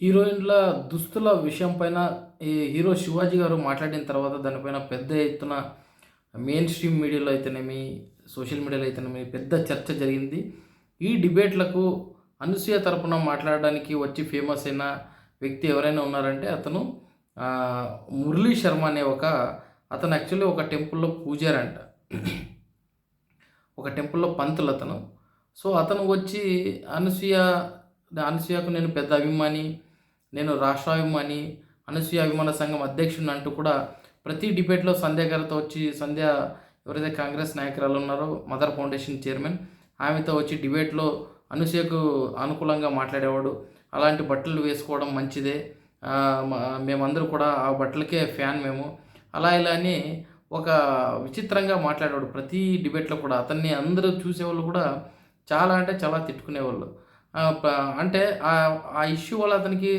హీరోయిన్ల దుస్తుల విషయం పైన ఈ హీరో శివాజీ గారు మాట్లాడిన తర్వాత దానిపైన పెద్ద ఎత్తున మెయిన్ స్ట్రీమ్ మీడియాలో అయితేనేమి సోషల్ మీడియాలో అయితేనేమి పెద్ద చర్చ జరిగింది. ఈ డిబేట్లకు అనసూయ తరపున మాట్లాడడానికి వచ్చి ఫేమస్ అయిన వ్యక్తి ఎవరైనా ఉన్నారంటే అతను మురళీ శర్మ అనే ఒక అతను యాక్చువల్లీ ఒక టెంపుల్లో పూజారంట. అంట ఒక టెంపుల్లో పంతులు అతను. సో అతను వచ్చి అనసూయ అనసూయకు నేను పెద్ద అభిమాని నేను రాష్ట్రాభిమాని అనసూయ అభిమాన సంఘం అధ్యక్షుడిని అంటూ కూడా ప్రతి డిబేట్లో సంధ్య గారితో వచ్చి సంధ్య ఎవరైతే కాంగ్రెస్ నాయకురాలు ఉన్నారో మదర్ ఫౌండేషన్ చైర్మన్ ఆమెతో వచ్చి డిబేట్లో అనసూయకు అనుకూలంగా మాట్లాడేవాడు. అలాంటి బట్టలు వేసుకోవడం మంచిదే. మేమందరూ కూడా ఆ బట్టలకే ఫ్యాన్ మేము. అలా ఇలా అని ఒక విచిత్రంగా మాట్లాడేవాడు ప్రతి డిబేట్లో కూడా. అతన్ని అందరూ చూసేవాళ్ళు కూడా చాలా అంటే చాలా తిట్టుకునేవాళ్ళు. అంటే ఆ ఇష్యూ వల్ల అతనికి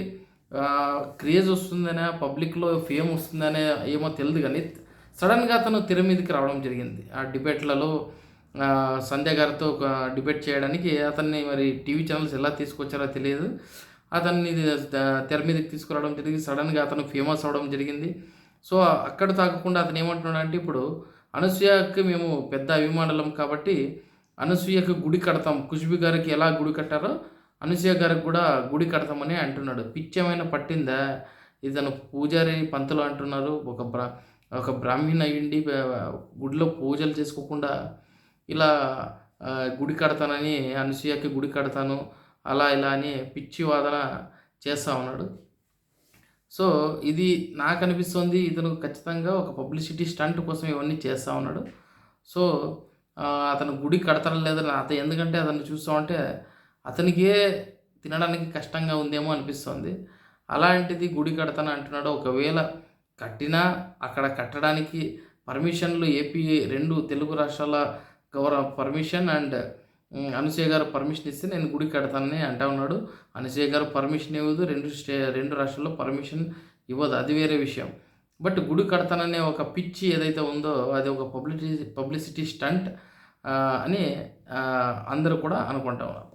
క్రేజ్ వస్తుందనే పబ్లిక్లో ఫేమ్ వస్తుందనే ఏమో తెలియదు కానీ సడన్గా అతను తెర మీదకి రావడం జరిగింది. ఆ డిబేట్లలో సంధ్య గారితో ఒక డిబేట్ చేయడానికి అతన్ని మరి టీవీ ఛానల్స్ ఎలా తీసుకొచ్చారో తెలియదు. అతన్ని తెర మీదకి తీసుకురావడం జరిగింది. సడన్గా అతను ఫేమస్ అవడం జరిగింది. సో అక్కడ తాగకుండా అతను ఏమంటున్నాడు అంటే ఇప్పుడు అనసూయకి మేము పెద్ద అభిమానులం కాబట్టి అనసూయకు గుడి కడతాం. కుష్బి గారికి ఎలా గుడి కట్టారో అనసూయ గారికి కూడా గుడి కడతామని అంటున్నాడు. పిచ్చేమైనా పట్టిందా? ఇతను పూజారి పంతులు అంటున్నారు. ఒక బ్రా ఒక బ్రాహ్మణ అయ్యుండి గుడిలో పూజలు చేసుకోకుండా ఇలా గుడి కడతానని అనసూయకి గుడి కడతాను అలా ఇలా అని పిచ్చి వాదన చేస్తా ఉన్నాడు. సో ఇది నాకు అనిపిస్తుంది. ఇతను ఖచ్చితంగా ఒక పబ్లిసిటీ స్టంట్ కోసం ఇవన్నీ చేస్తూ ఉన్నాడు. సో అతను గుడి కడతారా లేదని అతను ఎందుకంటే అతను చూస్తూ ఉంటే అతనికే తినడానికి కష్టంగా ఉందేమో అనిపిస్తుంది. అలాంటిది గుడి కడతాను అంటున్నాడు. ఒకవేళ కట్టినా అక్కడ కట్టడానికి పర్మిషన్లు ఏపీ రెండు తెలుగు రాష్ట్రాల గౌరవ పర్మిషన్ అండ్ ఉమ్, గారు పర్మిషన్ ఇస్తే నేను గుడి కడతానని అంటా ఉన్నాడు. అనసూయ గారు పర్మిషన్ ఇవ్వదు. రెండు స్టే రెండు రాష్ట్రాల్లో పర్మిషన్ ఇవ్వదు. అది వేరే విషయం. బట్ గుడి కడతాననే ఒక పిచ్చి ఏదైతే ఉందో అది ఒక పబ్లిసిటీ పబ్లిసిటీ స్టంట్ అని అందరూ కూడా అనుకుంటా ఉన్నారు.